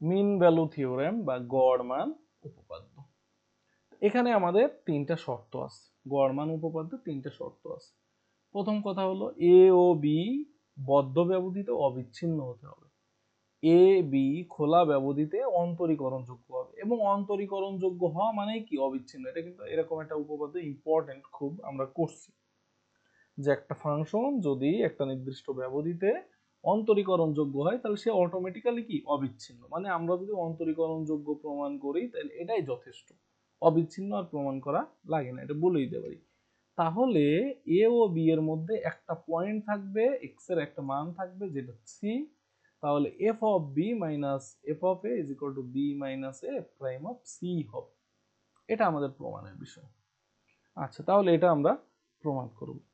Mean value theorem বা গড় মান উপপাদ্য। এখানে আমাদের তিনটা শর্ত আছে। গড় মান উপপাদ্য তিনটা শর্ত আছে। প্রথম কথা হলো এ ও বি বদ্ধ ব্যবধিতে অবিচ্ছিন্ন হতে হবে। এ বি খোলা ব্যবধিতে অন্তরীকরণযোগ্য হবে এবং অন্তরীকরণযোগ্য হওয়া মানে কি? অবিচ্ছিন্ন। এটা কিন্তু এরকম একটা উপপাদ্য ইম্পর্টেন্ট খুব আমরা করছি। যে একটা ফাংশন যদি একটা নির্দিষ্ট ব্যবধিতে অন্তরীকরণযোগ্য হয়, তাহলে সে অটোমেটিক্যালি কি? অবিচ্ছিন্ন। মানে আমরা যদি অন্তরীকরণযোগ্য প্রমাণ করি, তাহলে এটাই যথেষ্ট। অবিচ্ছিন্ন আর প্রমাণ করা লাগে না, এটা বলে দিতে পারি তাহলে এ ও বি এর মধ্যে একটা পয়েন্ট থাকবে এক্সের একটা মান থাকবে, যেটা সি তাহলে F of B minus F of A is equal to B minus A prime of C হবে। এটা আমাদের প্রমাণের বিষয়। আচ্ছা তাহলে এটা আমরা প্রমাণ করব।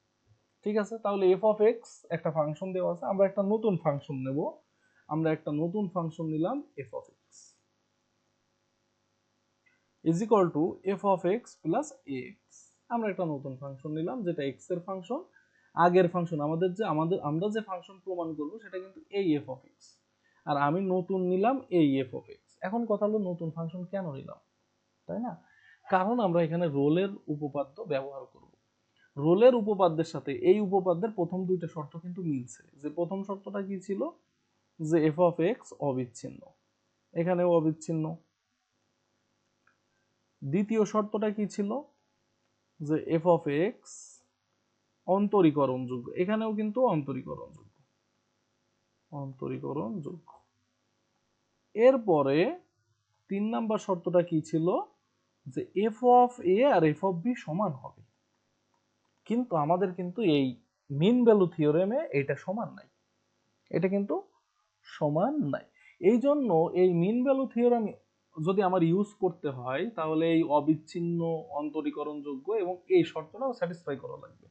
ঠিক আছে? তাহলে এফ অফ এক্স একটা ফাংশন দেওয়া আছে। আমরা একটা নতুন ফাংশন নেব। আমরা একটা নতুন ফাংশন নিলাম F of X is equal to F of X plus X আমরা একটা নতুন ফাংশন নিলাম, যেটা এক্সের ফাংশন আগের ফাংশন আমাদের যে, আমাদের, আমরা যে ফাংশন প্রমাণ করব, সেটা কিন্তু এই এফ অফ এক্স আর আমি নতুন নিলাম এই এফ অফ এক্স এখন কথা হলো নতুন ফাংশন কেন নিলাম? তাই না? কারণ আমরা এখানে রোলের উপপাদ্য ব্যবহার করব। রোলের উপপাদ্যের সাথে এই উপপাদ্যের প্রথম দুইটা শর্ত কিন্তু মিলছে। যে প্রথম শর্তটা কি ছিল? যে এফ অফ এক্স অবিচ্ছিন্ন। এখানেও অবিচ্ছিন্ন। দ্বিতীয় শর্তটা কি ছিল? যে এফ অফ এক্স অন্তরীকরণযোগ্য। এখানেও কিন্তু অন্তরীকরণযোগ্য। অন্তরীকরণযোগ্য। এরপরে তিন নাম্বার শর্তটা কি ছিল? যে এফ অফ এ আর এফ অফ বি সমান হবে। কিন্তু আমাদের কিন্তু এই মিন ভ্যালু থিওরেমে এটা সমান নাই। এটা কিন্তু সমান নাই। এই জন্য এই মিন ভ্যালু থিওরেম যদি আমার ইউজ করতে হয়, তাহলে এই অবিচ্ছিন্ন অন্তরীকরণযোগ্য এবং এই শর্তটাও স্যাটিসফাই করা লাগবে।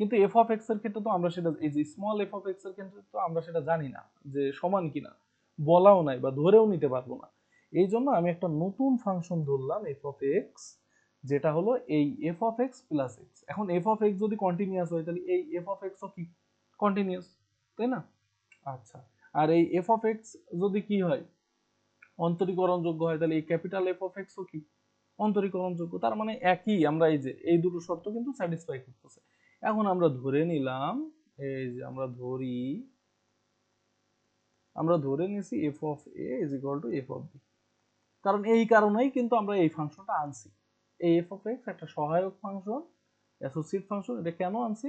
কিন্তু এফ অফ এক্সের ক্ষেত্রে তো আমরা সেটা, এই যে স্মল এফ অফ এক্সের ক্ষেত্রে তো আমরা সেটা জানি না যে সমান কিনা। বলাও নাই বা ধরেও নিতে পারব না। এই জন্য আমি একটা নতুন ফাংশন ধরলাম এফ অফ এক্স যেটা হলো এই F of X plus X এখন এফ অফ এক্স যদি কন্টিনিউয়াস হয়, তাহলে এই এফ অফ এক্সও কি? কন্টিনিউয়াস তাই না? আচ্ছা আর এই এফ অফ এক্স যদি কি হয়? অন্তরীকরণযোগ্য হয়, তাহলে এই ক্যাপিটাল এফ অফ এক্সও কি? অন্তরীকরণযোগ্য, তার মানে একই। আমরা এই যে, এই দুটো শর্ত কিন্তু স্যাটিসফাই করতেছে। এখন আমরা ধরে নিলাম, এই যে আমরা ধরি, আমরা ধরে নিছি F of A is equal to F of B কারণ এই কারণেই কিন্তু আমরা এই ফাংশনটা আনছি। এই এফ অফ এক্স একটা সহায়ক ফাংশন অ্যাসোসিয়েট ফাংশন এটা কেন আনছি?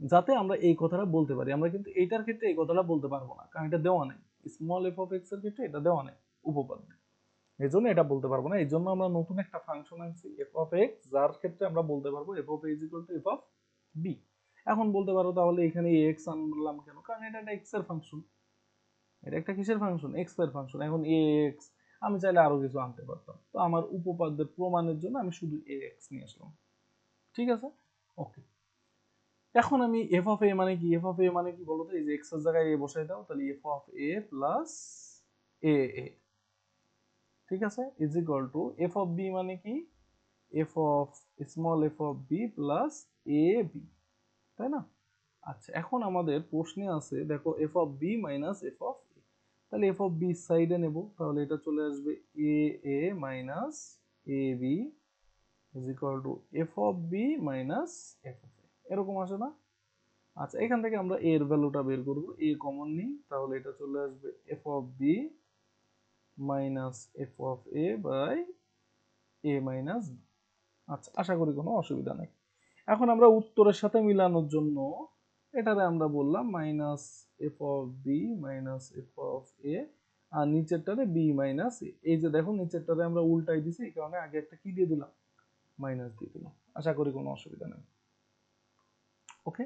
যাতে আমরা এই কথাটা বলতে পারি। আমরা কিন্তু এইটার ক্ষেত্রে এই কথাটা বলতে পারব না, কারণ এটা দেওয়া নেই। স্মল এফ অফ এক্সের ক্ষেত্রে এটা দেওয়া নেই, উপপাদ্য। এই জন্য এটা বলতে পারব না। এই জন্য আমরা নতুন একটা ফাংশন আনছি এফ অফ এক্স যার ক্ষেত্রে আমরা বলতে পারব F of A is equal to F of B এখন বলতে পারো তাহলে এখানে এক্স আনলাম কেন? কারণ এটা একটা এক্সের ফাংশন এটা একটা কিসের ফাংশন এক্সের ফাংশন এখন এ এক্স আমি চাইলে আরও কিছু আনতে পারতাম। তো আমার উপপাদ্যের প্রমাণের জন্য আমি শুধু এ এক্স নিয়ে আসলাম। ঠিক আছে? ওকে এখন আমি এফ অফ এ মানে কি? এফ অফ এ মানে কি বলতো? এই যে এক্সের জায়গায় এ বসাই দাও, তাহলে F of A plus A A ঠিক আছে? Is equal to F of B মানে কি? F of small F of B plus A B তাই না? আচ্ছা এখন আমাদের প্রশ্নে আছে, দেখো F of B minus F of তাহলে এফ অফ বি সাইডে নেব, তাহলে এটা চলে আসবে A A minus A B is equal to F of B minus F of A এরকম আসে না? আচ্ছা এখান থেকে আমরা এর ভ্যালুটা বের করব এ কমন নিই, তাহলে এটা চলে আসবে F of B minus F of A by A minus আচ্ছা আশা করি কোনো অসুবিধা নেই। এখন আমরা উত্তরের সাথে মিলানোর জন্য এটারে আমরা বললাম minus F of B minus F of A আর নিচেরটারে বি মাইনাস এ এই যে দেখো নিচেরটারে আমরা উল্টাই দিছি, এই কারণে আগে একটা কি দিয়ে দিলাম? মাইনাস দিয়ে দিলাম। আশা করি কোনো অসুবিধা নেই। ওকে?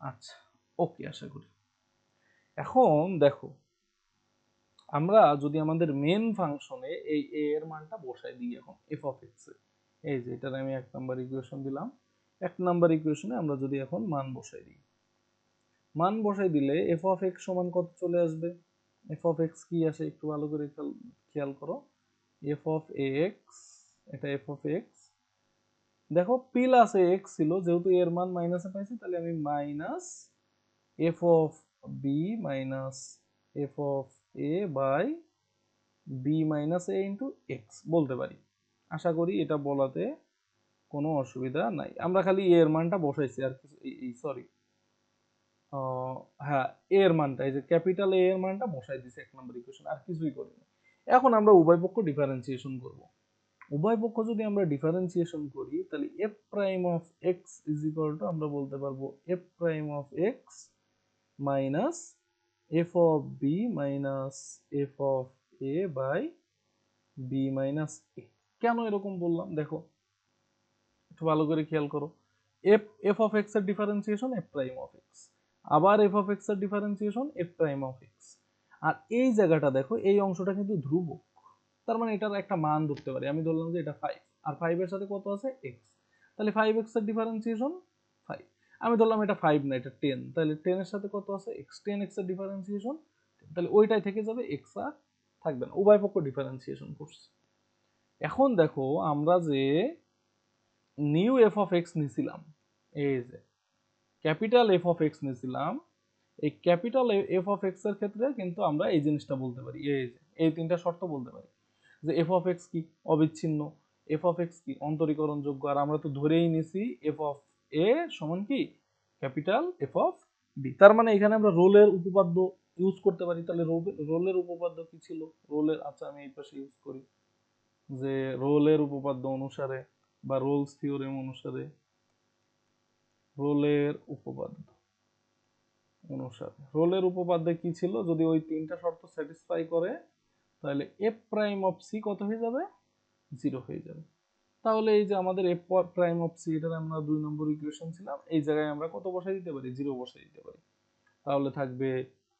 আচ্ছা ওকে, আশা করি। এখন দেখো, আমরা যদি আমাদের মেন ফাংশনে এই এ এর মানটা বসাই দিই এখন এফ অফ এক্স এ। এই যে এটার আমি এক নাম্বার ইকুয়েশন দিলাম। এক নাম্বার ইকুয়েশনে আমরা যদি এখন মান বসাই দিই। মান বসাই দিলে এফ অফ এক্স সমান কত চলে আসবে? এফ অফ এক্স কি আসে? একটু ভালো করে খেয়াল করো। এফ অফ এক্স এটা এফ অফ এক্স দেখো প্লাস এক্স ছিল, যেহেতু এর মান মাইনাসে পাইছি, তাহলে আমি minus F of B minus F of A by B minus A into X বলতে পারি। আশা করি এটা বলাতে কোনো অসুবিধা নাই। আমরা খালি এর মানটা বসাইছি আর কিছু, এই সরি হ্যাঁ এ এর মানটা, এই যে ক্যাপিটাল এ এর মানটা বসাই দিছি এক নম্বর ইকুয়েশন আর কিছুই করিনি। এখন আমরা উভয় পক্ষ ডিফারেন্সিয়েশন করব। উভয় পক্ষ যদি আমরা ডিফারেন্সিয়েশন করি, তাহলে F prime of X is equal to আমরা বলতে পারব F prime of X minus F of B minus F of A by B minus A কেন এরকম বললাম? দেখো, একটু ভালো করে খেয়াল করো। এফ এফ অফ এক্সের differentiation F prime of X আবার এফ অফ এক্সের differentiation F prime of X আর এই জায়গাটা দেখো, এই অংশটা কিন্তু ধ্রুবক। তার মানে এটার একটা মান ধরতে পারি। আমি ধরলাম যে এটা ফাইভ আর ফাইভের সাথে কত আছে? এক্স তাহলে ফাইভ এক্সের ডিফারেন্সিয়েশন ফাইভ আমি ধরলাম এটা ফাইভ না, এটা টেন তাহলে টেনের সাথে কত আছে? এক্স টেন এক্সের ডিফারেন্সিয়েশন তাহলে ওইটাই থেকে যাবে এক্স আর থাকবে না। উভয় পক্ষ ডিফারেন্সিয়েশন করছে এখন দেখো, আমরা যে নিউ এফ অফ এক্স নিছিলাম, এই যে ক্যাপিটাল এফ অফ এক্স নিয়েছিলাম। এই ক্যাপিটাল এফ অফ এক্সের ক্ষেত্রে কিন্তু আমরা এই জিনিসটা বলতে পারি। এই এই তিনটা শর্ত বলতে পারি। যে এফ অফ এক্স কি? অবিচ্ছিন্ন। এফ অফ এক্স কি? অন্তরীকরণযোগ্য। আর আমরা তো ধরেই নিছি এফ অফ এ সমান কি? ক্যাপিটাল এফ অফ বি তার মানে এখানে আমরা রোলের উপপাদ্য ইউজ করতে পারি। তাহলে রোলের উপপাদ্য কি ছিল? রোলের আচ্ছা আমি এই পাশে ইউজ করি। যে রোলের উপপাদ্য অনুসারে বা রোলস থিওরেম অনুসারে রোলের উপপাদ্য। অনুসারে। রোলের উপপাদ্যে কি ছিল? যদি ওই তিনটা শর্ত স্যাটিসফাই করে, তাহলে এফ প্রাইম অফ সি কত হয়ে যাবে? জিরো হয়ে যাবে। তাহলে এই যে আমাদের এফ প্রাইম অফ সি এটার আমরা দুই নম্বর ইকুয়েশন ছিলাম, এই জায়গায় আমরা কত বসাই দিতে পারি? জিরো বসাই দিতে পারি। তাহলে থাকবে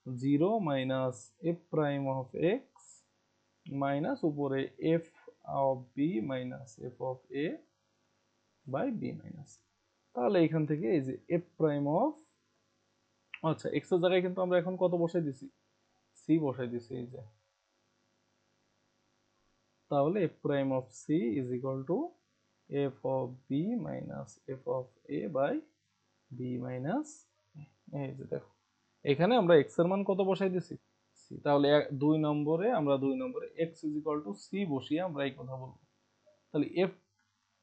zero minus f prime of x minus উপরে f of b minus f of a by b minus তাহলে এখান থেকে এই যে এফ প্রাইম অফ আচ্ছা এক্সের জায়গায় কিন্তু আমরা এখন কত বসাই দিছি? সি বসাই দিছি, এই যে। তাহলে f prime of c is equal to f of b minus f of a by b minus এই যে দেখো। এখানে আমরা এক্সের মান কত বসাই দিছি? সি তাহলে দুই নম্বরে, আমরা দুই নম্বরে x is equal to c বসিয়ে আমরা এই কথা বলব। তাহলে f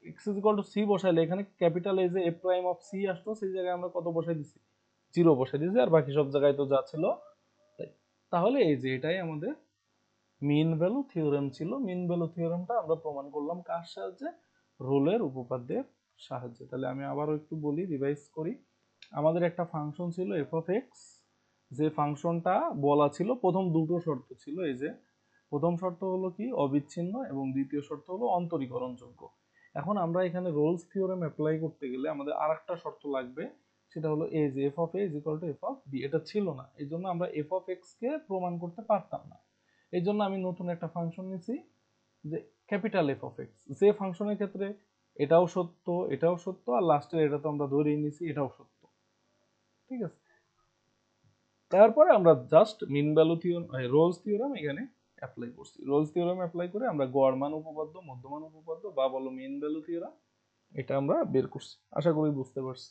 x is equal to c বসাইলে এখানে ক্যাপিটাল এই যে এফ প্রাইম অফ সি আসলো সেই জায়গায় আমরা কত বসাই দিছি? জিরো বসাই দিয়েছি আর বাকি সব জায়গায় তো যা ছিল, তাই। তাহলে এই যে এটাই আমাদের মিন ভ্যালু থিওরেম ছিল। মিন ভ্যালু থিওরেমটা আমরা প্রমাণ করলাম কার সাহায্যে? রোলের উপপাদ্যের সাহায্যে। তাহলে আমি আবারও একটু বলি রিভাইজ করি। আমাদের একটা ফাংশন ছিল এফ অফ এক্স যে ফাংশনটা বলা ছিল, প্রথম দুটো শর্ত ছিল এই যে। প্রথম শর্ত হলো কি? অবিচ্ছিন্ন এবং দ্বিতীয় শর্ত হলো অন্তরীকরণযোগ্য। এখন আমরা এখানে রোলস থিওরেম অ্যাপ্লাই করতে গেলে আমাদের আর একটা শর্ত লাগবে, সেটা হলো এ যে f of a is equal to f of b এটা ছিল না এই জন্য আমরা এফ অফ এক্স কে প্রমাণ করতে পারতাম না। এই জন্য আমি নতুন একটা ফাংশন নিছি, যে ক্যাপিটাল এফ অফ এক্স যে ফাংশনের ক্ষেত্রে এটাও সত্য এটাও সত্য, আর লাস্টের এটা তো আমরা ধরেই নিছি, এটাও সত্য। ঠিক আছে? তারপরে আমরা just mean value theorem Rolle's theorem এখানে অ্যাপ্লাই করছি। রোলস থিওরাম অ্যাপ্লাই করে আমরা গড় মান উপপাদ্য, মধ্যমান উপপাদ্য, বা বলো মিন ভ্যালু থিওরাম এটা আমরা বের করছি। আশা করি বুঝতে পারছি।